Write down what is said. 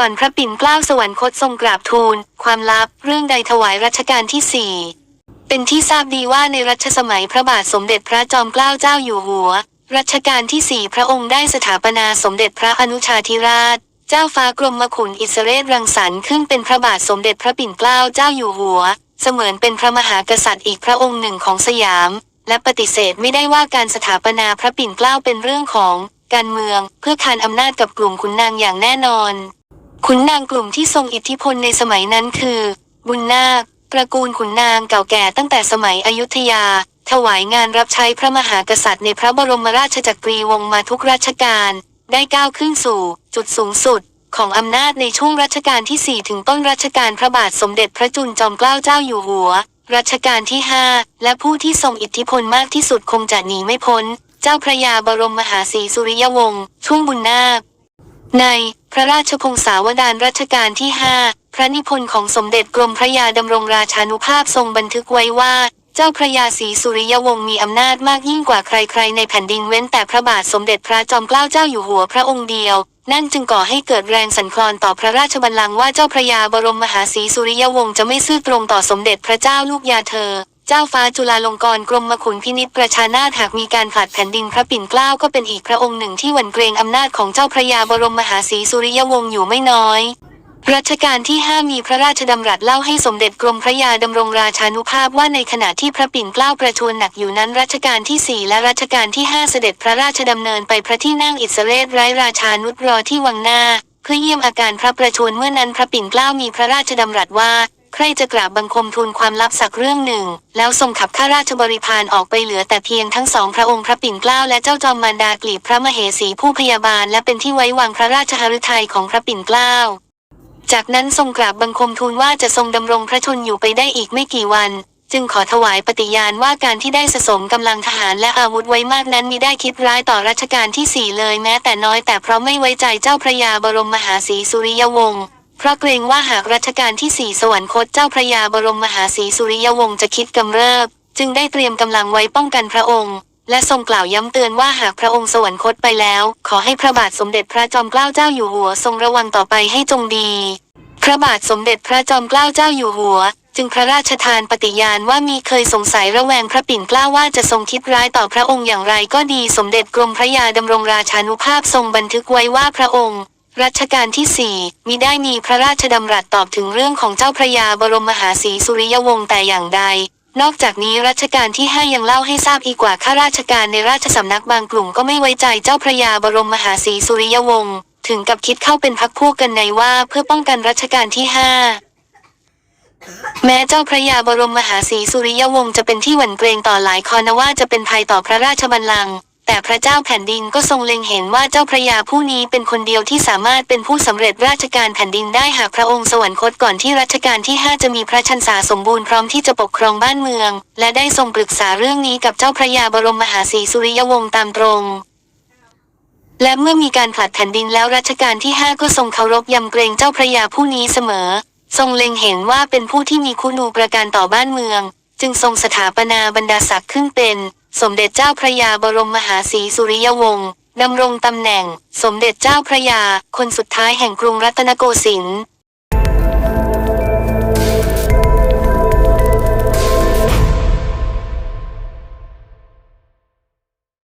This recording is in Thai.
ก่อนพระปิ่นเกล้าสวรรคตทรงกราบทูล ความลับเรื่องใดถวายรัชกาลที่สี่เป็นที่ทราบดีว่าในรัชสมัยพระบาทสมเด็จพระจอมเกล้าเจ้าอยู่หัว รัชกาลที่สี่พระองค์ได้สถาปนาสมเด็จพระอนุชาธิราช เจ้าฟ้ากรมมขุนอิสเรศรังสรรค์ขึ้นเป็นพระบาทสมเด็จพระปิ่นเกล้าเจ้าอยู่หัว เสมือนเป็นพระมหากษัตริย์อีกพระองค์หนึ่งของสยาม และปฏิเสธไม่ได้ว่าการสถาปนาพระปิ่นเกล้าเป็นเรื่องของ การเมืองเพื่อคานอำนาจกับกลุ่มขุนนางอย่างแน่นอน ขุนนางกลุ่มที่ทรงอิทธิพลในสมัยนั้นคือ บุญนาคตระกูลขุนนางเก่าแก่ตั้งแต่สมัยอยุธยา ถวายงานรับใช้พระมหากษัตริย์ในพระบรมราชจักรีวงศ์มาทุกราชการ ได้ก้าวขึ้นสู่ จุดสูงสุด ของอำนาจในช่วงรัชกาลที่ 4 ถึงต้นรัชกาลพระบาทสมเด็จพระจุลจอมเกล้าเจ้าอยู่หัว รัชกาลที่ 5 และผู้ที่ทรงอิทธิพลมากที่สุดคงจะหนีไม่พ้น เจ้าพระยาบรมมหาศรีสุริยวงศ์ช่วงบุญนาค ในพระราชพงศาวดารรัชกาลที่ 5 พระนิพนธ์ของสมเด็จกรมพระยาดำรงราชานุภาพทรงบันทึกไว้ว่า เจ้าพระยาศรีสุริยวงศ์มีอำนาจมากยิ่งกว่าใครๆในแผ่นดินเว้นแต่พระบาทสมเด็จพระจอมเกล้าเจ้าอยู่หัวพระองค์เดียว นั่นจึงก่อให้เกิดแรงสั่นคลอนต่อพระราชบัลลังก์ว่าเจ้าพระยาบรมมหาศรีสุริยวงศ์จะไม่ซื่อตรงต่อสมเด็จพระเจ้าลูกยาเธอ เจ้าฟ้าจุฬาลงกรณ์กรมขุนพินิษประชานาถหากมีการผลัดแผ่นดินพระปิ่นเกล้าก็เป็นอีกพระองค์หนึ่งที่หวั่นเกรงอำนาจของเจ้าพระยาบรมมหาศรีสุริยวงศ์อยู่ไม่น้อยรัชกาลที่ 5 มีพระราชดำรัสเล่าให้สมเด็จกรมพระยาดำรงราชานุภาพว่าในขณะที่พระปิ่นเกล้าประชวรหนักอยู่นั้นรัชกาลที่ 4 และรัชกาลที่ 5 เสด็จพระราชดำเนินไปพระที่นั่งอิสเรศไร้ราชานุตรอที่วังหน้า เพื่อเยี่ยมอาการพระประชวรเมื่อนั้นพระปิ่นเกล้ามีพระราชดำรัสว่า ใครจะกราบบังคมทูลความลับสักเรื่องหนึ่ง แล้วทรงขับข้าราชบริพารออกไปเหลือแต่เพียงทั้งสองพระองค์พระปิ่นเกล้าและเจ้าจอมมารดากลีบพระมเหสีผู้พยาบาลและเป็นที่ไว้วางพระราชหฤทัยของพระปิ่นเกล้าจากนั้นทรงกราบบังคมทูลว่าจะทรงดำรงพระชนอยู่ไปได้อีกไม่กี่วัน จึงขอถวายปฏิญาณว่าการที่ได้สะสมกำลังทหารและอาวุธไว้มากนั้นมิได้คิดร้ายต่อรัชกาลที่สี่เลยแม้แต่น้อยแต่เพราะไม่ไว้ใจเจ้าพระยาบรมมหาศรีสุริยวงศ์ เพราะเกรงว่าหากรัชกาลที่สี่สวรรคตเจ้าพระยาบรมมหาศรีสุริยวงศ์จะคิดกำเริบ จึงได้เตรียมกำลังไว้ป้องกันพระองค์ และทรงกล่าวย้ำเตือนว่าหากพระองค์สวรรคตไปแล้ว ขอให้พระบาทสมเด็จพระจอมเกล้าเจ้าอยู่หัวทรงระวังต่อไปให้จงดี พระบาทสมเด็จพระจอมเกล้าเจ้าอยู่หัว จึงพระราชทานปฏิญาณว่ามีเคยสงสัยระแวงพระปิ่นเกล้าว่าจะทรงคิดร้ายต่อพระองค์อย่างไรก็ดีสมเด็จกรมพระยาดำรงราชานุภาพทรงบันทึกไว้ว่าพระองค์ รัชกาลที่สี่มิได้มีพระราชดำรัสตอบถึงเรื่องของเจ้าพระยาบรมมหาศรีสุริยวงศ์แต่อย่างใด นอกจากนี้รัชกาลที่ห้ายังเล่าให้ทราบอีกว่าข้าราชการในราชสำนักบางกลุ่มก็ไม่ไว้ใจเจ้าพระยาบรมมหาศรีสุริยวงศ์ถึงกับคิดเข้าเป็นพักพวกกันในว่าเพื่อป้องกันรัชกาลที่ห้าแม้เจ้าพระยาบรมมหาศรีสุริยวงศ์จะเป็นที่หวั่นเกรงต่อหลายคอนว่าจะเป็นภัยต่อพระราชบัลลังก์ แต่พระเจ้าแผ่นดินก็ทรงเล็งเห็นว่าเจ้าพระยาผู้นี้เป็นคนเดียวที่สามารถเป็นผู้สำเร็จราชการแผ่นดินได้หากพระองค์สวรรคตก่อนที่รัชกาลที่ 5 จะมีพระชันษาสมบูรณ์พร้อมที่จะปกครองบ้านเมือง และได้ทรงปรึกษาเรื่องนี้กับเจ้าพระยาบรมมหาศรีสุริยวงศ์ตามตรงและเมื่อมีการผลัดแผ่นดินแล้วรัชกาลที่ 5 ก็ทรงเคารพยำเกรงเจ้าพระยาผู้นี้เสมอ ทรงเล็งเห็นว่าเป็นผู้ที่มีคุณูประการต่อบ้านเมือง จึงทรงสถาปนาบรรดาศักดิ์ขึ้นเป็น สมเด็จเจ้าพระยาบรมมหาศรีสุริยวงศ์ดำรงตำแหน่ง สมเด็จเจ้าพระยา คนสุดท้ายแห่งกรุงรัตนโกสินทร์